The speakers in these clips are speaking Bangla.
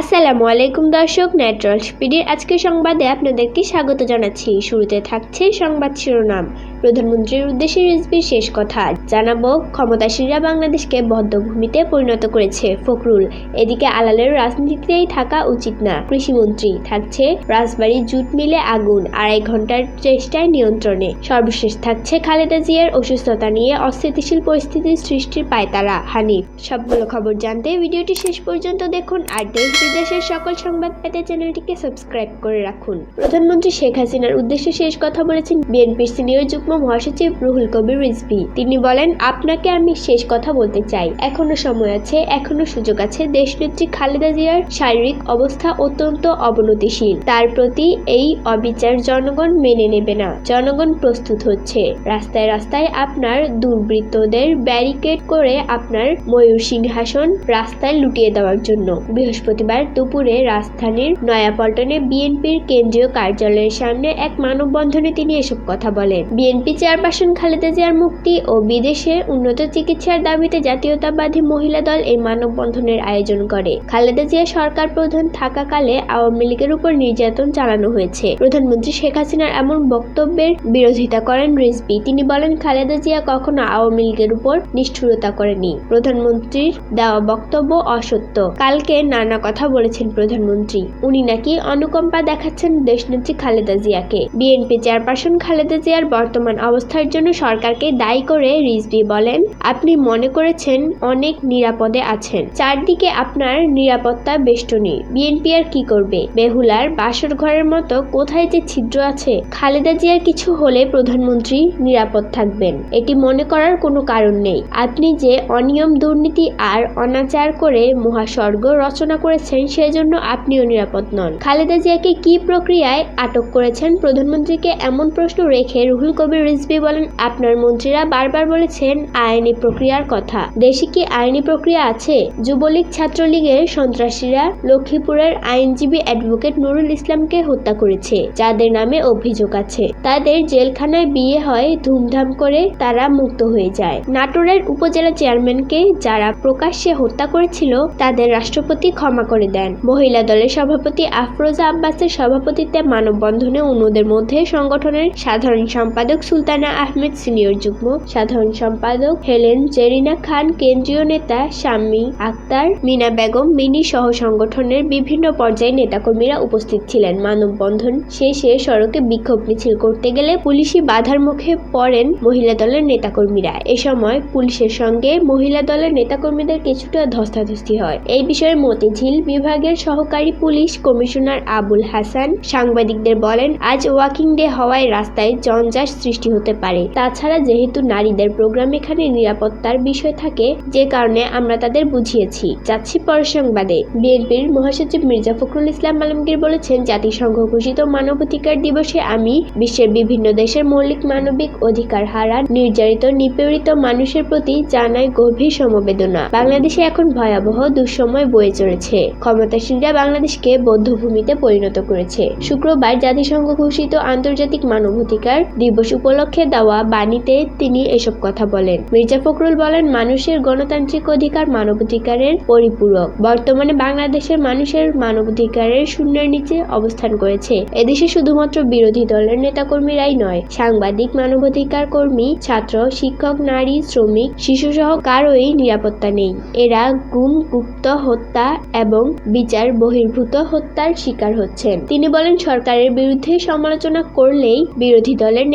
আসসালামু আলাইকুম দর্শক ন্যাট্রাল স্পিডের আজকের সংবাদে আপনাদেরকে স্বাগত জানাচ্ছি। শুরুতে থাকছে সংবাদ শিরোনাম। প্রধানমন্ত্রীর উদ্দেশ্যে রিজভির শেষ কথা, জানাব ক্ষমতাসীনরা বাংলাদেশকে বদ্ধভূমিতে পরিণত করেছে ফখরুল। এদিকে আলালের রাজনীতিতেই থাকা উচিত না। কৃষিমন্ত্রী, থাকছে রাজবাড়ী জুট মিলে আগুন, আড়াই ঘণ্টার চেষ্টায় নিয়ন্ত্রণে। সর্বশেষ থাকছে খালেদা জিয়ার অসুস্থতা নিয়ে অস্থিতিশীল পরিস্থিতির সৃষ্টির পায়তারা, হানিফ। সবগুলো খবর জানতে ভিডিওটি শেষ পর্যন্ত দেখুন আর দেশ বিদেশের সকল সংবাদ পেতে চ্যানেলটিকে সাবস্ক্রাইব করে রাখুন। প্রধানমন্ত্রী শেখ হাসিনার উদ্দেশ্যে শেষ কথা বলেছেন বিএনপির সিনিয়র যুগ্ম মহাসচিব রুহুল কবির রিজভি। তিনি বলেন, আপনাকে আমি শেষ কথা বলতে চাই। এখনও সময় আছে, এখনও সুযোগ আছে। দেশনেত্রী খালেদা জিয়ার শারীরিক অবস্থা অত্যন্ত অবনতিশীল। তার প্রতি এই অবিচার জনগণ মেনে নেবে না। জনগণ প্রস্তুত হচ্ছে। রাস্তায় রাস্তায় আপনার দুর্বৃত্তদের ব্যারিকেড করে আপনার ময়ূর সিংহাসন রাস্তায় লুটিয়ে দেওয়ার জন্য। বৃহস্পতিবার দুপুরে রাজধানীর নয়াপল্টনে বিএনপির কেন্দ্রীয় কার্যালয়ের সামনে এক মানববন্ধনে তিনি এসব কথা বলেন। বিএনপি চেয়ারপারসন খালেদা জিয়ার মুক্তি ও বিদেশে উন্নত চিকিৎসার দাবিতে জাতীয়তাবাদী মহিলা দল এই মানববন্ধনের আয়োজন করে। খালেদা জিয়া সরকার প্রধান থাকাকালে আওয়ামী লীগের উপর নির্যাতন চালানো হয়েছে। প্রধানমন্ত্রী শেখ হাসিনার এমন বক্তব্যের বিরোধিতা করেন রিজভি। তিনি বলেন, খালেদা জিয়া কখনো আওয়ামী লীগের উপর নিষ্ঠুরতা করেনি। প্রধানমন্ত্রীর দেওয়া বক্তব্য অসত্য। কালকে নানা কথা বলেছেন প্রধানমন্ত্রী। উনি নাকি অনুকম্পা দেখাচ্ছেন দেশনেত্রী খালেদা জিয়াকে। বিএনপি চেয়ারপারসন খালেদা জিয়ার বর্তমান অবস্থার জন্য সরকারকে দায়ী করে রিজভি বলেন, আপনি মনে করেছেন অনেক নিরাপদে আছেন। চারদিকে আপনার নিরাপত্তা বেষ্টনী। বিএনপি আর কি করবে? বেহুলার বাসর ঘরের মতো কোথায় যে ছিদ্র আছে? খালেদা জিয়ার কিছু হলে প্রধানমন্ত্রী নিরাপদ থাকবেন। এটি মনে করার কোনো কারণ নেই। আপনি যে অনিয়ম, দুর্নীতি আর অনাচার করে মহাস্বর্গ রচনা করেছেন, সেজন্য আপনিও নিরাপদ নন। খালেদা জিয়াকে কি প্রক্রিয়ায় আটক করেছেন? প্রধানমন্ত্রীকে এমন প্রশ্ন রেখে রুহুল কবির রিজভি বলেন, আপনার মন্ত্রীরা বারবার বলেছেন আইনি প্রক্রিয়ার কথা। দেশে কি আইনি প্রক্রিয়া আছে? যুবলীগ ছাত্রলীগের সন্ত্রাসীরা লক্ষ্মীপুরের আইনজীবী অ্যাডভোকেট নুরুল ইসলামকে হত্যা করেছে। যাদের নামে অভিযোগ আছে। তাদের জেলখানায় বিয়ে হয়, ধুমধাম করে তারা মুক্ত হয়ে যায়। নাটোরের উপজেলা চেয়ারম্যানকে যারা প্রকাশ্যে হত্যা করেছিল, তাদের রাষ্ট্রপতি ক্ষমা করে দেন। মহিলা দলের সভাপতি আফরোজা আব্বাসের সভাপতিত্বে মানববন্ধনে অন্যদের মধ্যে সংগঠনের সাধারণ সম্পাদক সুলতানা আহমেদ সিনিয়র যুগ্ম সাধারণ সম্পাদক হেলেন জেরিনা খান, কেন্দ্রীয় নেতা শাম্মী আক্তার, মিনা বেগম, মিনি সহ সংগঠনের বিভিন্ন পর্যায়ে নেতাকর্মীরা উপস্থিত ছিলেন। মানববন্ধন শেষে সড়কে বিক্ষোভ মিছিল করতে গেলে পুলিশি বাধার মুখে পড়েন মহিলা দলের নেতাকর্মীরা। এ সময় পুলিশের সঙ্গে মহিলা দলের নেতাকর্মীদের কিছুটা ধস্তাধস্তি হয়। এই বিষয়ে মতিঝিল বিভাগের সহকারী পুলিশ কমিশনার আবুল হাসান সাংবাদিকদের বলেন, আজ ওয়াকিং ডে হওয়ায় রাস্তায় জঞ্জাস সৃষ্টি হতে পারে। তাছাড়া যেহেতু নারীদের প্রোগ্রাম এখানে নিরাপত্তার বিষয় থাকে, যে কারণে আমরা তাদের বুঝিয়েছি। যাচ্ছি পর সংবাদে বিএনপির মহাসচিব মির্জা ফখরুল ইসলাম আলমগীর বলেছেন, জাতিসংঘ ঘোষিত মানবাধিকার দিবসে আমি বিশ্বের বিভিন্ন দেশের মৌলিক মানবিক অধিকার হারা নির্যাতিত নিপীড়িত মানুষের প্রতি জানায় গভীর সমবেদনা। বাংলাদেশে এখন ভয়াবহ দুঃসময় বয়ে চলেছে। ক্ষমতাসীনরা বাংলাদেশকে বৌদ্ধভূমিতে পরিণত করেছে। শুক্রবার জাতিসংঘ ঘোষিত আন্তর্জাতিক মানবাধিকার দিবস উপলক্ষে দেওয়া বাণীতে তিনি এসব কথা বলেন। মির্জা ফখরুল বলেন, মানুষের গণতান্ত্রিক অধিকার মানবাধিকারের পরিপূরক। বর্তমানে বাংলাদেশের মানুষের মানবাধিকারের শূন্যের নিচে অবস্থান করেছে। এদেশে শুধুমাত্র বিরোধী দলের নেতাকর্মীরাই নয়, সাংবাদিক, মানবাধিকার কর্মী, ছাত্র, শিক্ষক, নারী, শ্রমিক শিশু শিশুসহ কারোই নিরাপত্তা নেই। এরা গুম, গুপ্ত, হত্যা এবং বিচার বহির্ভূত হত্যার শিকার হচ্ছেন। তিনি বলেন, সরকারের বিরুদ্ধে সমালোচনা করলেই বিরোধী দলের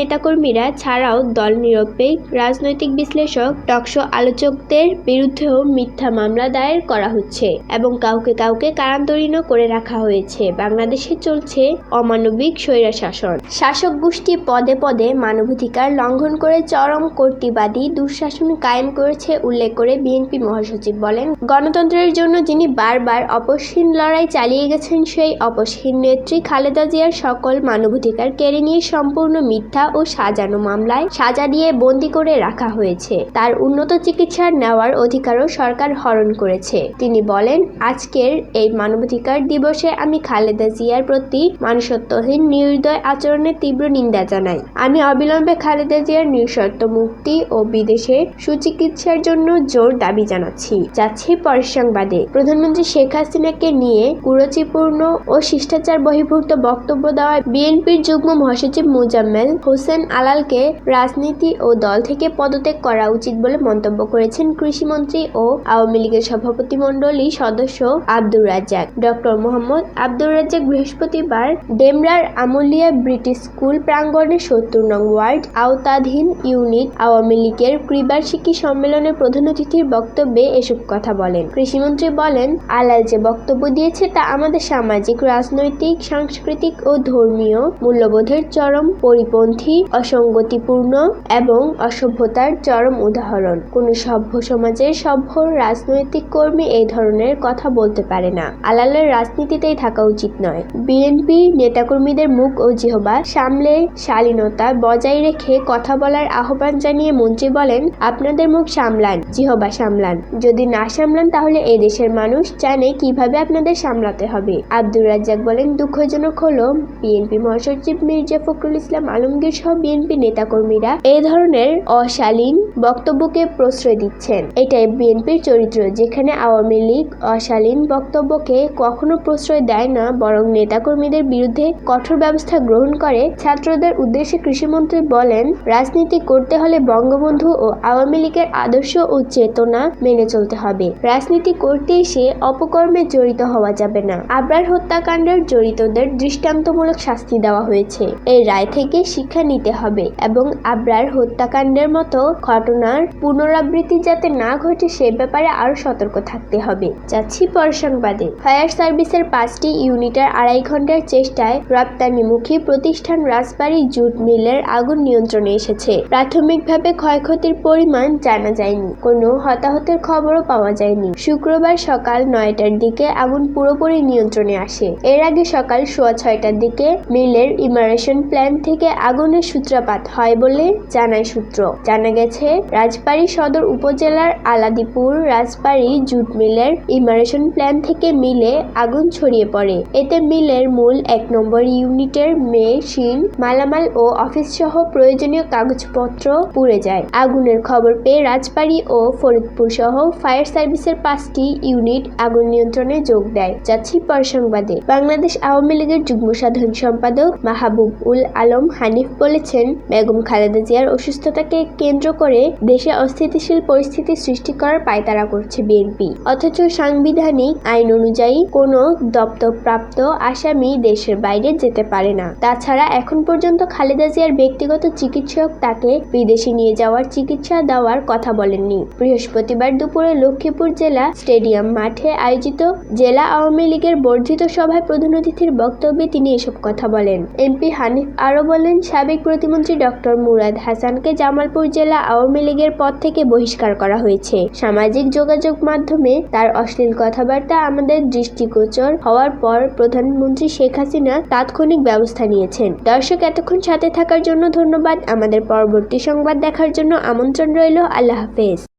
নেতাকর্মীরা ছাড়াও দল নিরপেক্ষ রাজনৈতিক বিশ্লেষক টকশো আলোচকদের বিরুদ্ধেও মিথ্যা মামলা দায়ের করা হচ্ছে এবং কাউকে কাউকে কারান্তরীণ করে রাখা হয়েছে। বাংলাদেশে চলছে অমানবিক স্বৈরা শাসন শাসক গোষ্ঠী পদে পদে মানবাধিকার লঙ্ঘন করে চরম কর্তৃবাদী দুঃশাসন কায়েম করেছে উল্লেখ করে বিএনপি মহাসচিব বলেন। গণতন্ত্রের জন্য যিনি বারবার অপসীন লড়াই চালিয়ে গেছেন, সেই অপসীন নেত্রী খালেদা জিয়ার সকল মানবাধিকার কেড়ে নিয়ে সম্পূর্ণ মিথ্যা ও সাজ সাজানো মামলায় সাজা দিয়ে বন্দি করে রাখা হয়েছে। তার উন্নত চিকিৎসা নেওয়ার অধিকারও সরকার হরণ করেছে। তিনি বলেন, আজকের এই মানবাধিকার দিবসে আমি খালেদা জিয়ার প্রতি মানুষত্বহীন নির্দয় আচরণের তীব্র নিন্দা জানাই। আমি অবিলম্বে খালেদা জিয়ার নিঃশর্ত মুক্তি ও বিদেশে সুচিকিৎসার জন্য জোর দাবি জানাচ্ছি। যাচ্ছি পরের সংবাদে। প্রধানমন্ত্রী শেখ হাসিনাকে নিয়ে কুরুচিপূর্ণ ও শিষ্টাচার বহির্ভূত বক্তব্য দেওয়ায় বিএনপির যুগ্ম মহাসচিব মুজাম্মেল হোসেন আলালকে রাজনীতি ও দল থেকে পদত্যাগ করা উচিত বলে মন্তব্য করেছেন কৃষিমন্ত্রী ও আওয়ামী লীগের সভাপতি মণ্ডলী সদস্য আব্দুর রাজ্জাক। ডক্টর মোহাম্মদ আব্দুর রাজ্জাক বৃহস্পতিবার ডেমরার আমুলিয়া ব্রিটিশ স্কুল প্রাঙ্গণে সত্তর নং ওয়ার্ড আওতাধীন ইউনিট আওয়ামী লীগের ত্রিবার্ষিকী সম্মেলনের প্রধান অতিথির বক্তব্যে এসব কথা বলেন। কৃষিমন্ত্রী বলেন, আলাল যে বক্তব্য দিয়েছে তা আমাদের সামাজিক, রাজনৈতিক, সাংস্কৃতিক ও ধর্মীয় মূল্যবোধের চরম পরিপন্থী অসঙ্গতিপূর্ণ এবং অসভ্যতার চরম উদাহরণ। কোন সভ্য সমাজের সভ্য রাজনৈতিক কর্মী এই ধরনের কথা বলতে পারে না। আলালের রাজনীতিতেই থাকা উচিত নয়। বিএনপি নেতাকর্মীদের মুখ ও জিহবা সামলে শালীনতা বজায় রেখে কথা বলার আহ্বান জানিয়ে মন্ত্রী বলেন, আপনাদের মুখ সামলান, জিহবা সামলান। যদি না সামলান, তাহলে এই দেশের মানুষ জানে কীভাবে আপনাদের সামলাতে হবে। আব্দুর রাজ্জাক বলেন, দুঃখজনক হলো বিএনপি মহাসচিব মির্জা ফখরুল ইসলাম আলমগীর সহ বিএনপি নেতাকর্মীরা এই ধরনের অশালীন বক্তব্যকে প্রশ্রয় দিচ্ছেন। এটাই বিএনপির চরিত্র, যেখানে আওয়ামী লীগ অশালীন বক্তব্যকে কখনো প্রশ্রয় দেয় না, বরং নেতাকর্মীদের বিরুদ্ধে কঠোর ব্যবস্থা গ্রহণ করে। ছাত্রদের উদ্দেশ্যে কৃষিমন্ত্রী বলেন, রাজনীতি করতে হলে বঙ্গবন্ধু ও আওয়ামী লীগের আদর্শ ও চেতনা মেনে চলতে হবে। রাজনীতি করতে এসে অপকর্মে জড়িত হওয়া যাবে না। আবরার হত্যাকাণ্ডের জড়িতদের দৃষ্টান্তমূলক শাস্তি দেওয়া হয়েছে। এই রায় থেকে শিক্ষা নিতে হবে এবং আবরার হত্যাকাণ্ডের মতো ঘটনার পুনরাবৃত্তি যাতে না ঘটে সে ব্যাপারে আরও সতর্ক থাকতে হবে। যাচ্ছি পর সংবাদে ফায়ার সার্ভিসের পাঁচটি ইউনিটের আড়াই ঘণ্টার চেষ্টায় রপ্তানিমুখী প্রতিষ্ঠান রাজবাড়ী জুট মিলের আগুন নিয়ন্ত্রণে এসেছে। প্রাথমিকভাবে ক্ষয়ক্ষতির পরিমাণ জানা যায়নি। কোনো হতাহতের খবরও পাওয়া যায়নি। শুক্রবার সকাল নয়টার দিকে আগুন পুরোপুরি নিয়ন্ত্রণে আসে। এর আগে সকাল সোয়া ছয়টার দিকে মিলের ইমারেশন প্ল্যান থেকে আগুনের সূত্রপাত হয় বলে জানায় সূত্র। জানা গেছে, রাজবাড়ী সদর উপজেলার আলাদিপুর রাজবাড়ী জুট মিলের ইমারেশন প্ল্যান থেকে মিলে আগুন ছড়িয়ে পড়ে। এতে মিলের মূল এক নম্বর ইউনিটের মেশিন মালামাল ও অফিস সহ প্রয়োজনীয় কাগজপত্র পুড়ে যায়। আগুনের খবর পেয়ে রাজবাড়ী ও ফরিদপুর সহ ফায়ার সার্ভিসের পাঁচটি ইউনিট আগুন নিয়ন্ত্রণে যোগ দেয়। যাচ্ছি পর সংবাদে। বাংলাদেশ আওয়ামী লীগের যুগ্ম সাধারণ সম্পাদক মাহবুব উল আলম হানিফ বলেছেন বেগম খালেদা জিয়ার অসুস্থতাকে কেন্দ্র করে দেশে অস্থিতিশীল পরিস্থিতি সৃষ্টি করার পায়তারা করছে বিএনপি। অথচ সাংবিধানিক আইন অনুযায়ী কোনো দপ্তরপ্রাপ্ত আসামি দেশের বাইরে যেতে পারে না। তাছাড়া এখন পর্যন্ত খালেদা জিয়ার ব্যক্তিগত চিকিৎসক তাকে বিদেশে নিয়ে যাওয়ার চিকিৎসা দেওয়ার কথা বলেননি। বৃহস্পতিবার দুপুরে লক্ষ্মীপুর জেলা স্টেডিয়াম মাঠে আয়োজিত জেলা আওয়ামী লীগের বর্ধিত সভায় প্রধান অতিথির বক্তব্যে তিনি এসব কথা বলেন। এমপি হানিফ আরও বলেন, সাবেক প্রতিমন্ত্রী ডক্টর মুরাদ হাসানকে জামালপুর জেলা আওয়ামী লীগের পদ থেকে বহিষ্কার করা হয়েছে। সামাজিক যোগাযোগ মাধ্যমে তার অশ্লীল কথাবার্তা আমাদের দৃষ্টিগোচর হওয়ার পর প্রধানমন্ত্রী শেখ হাসিনা তাৎক্ষণিক ব্যবস্থা নিয়েছেন। দর্শক, এতক্ষণ সাথে থাকার জন্য ধন্যবাদ। আমাদের পরবর্তী সংবাদ দেখার জন্য আমন্ত্রণ রইল। আল্লাহ হাফেজ।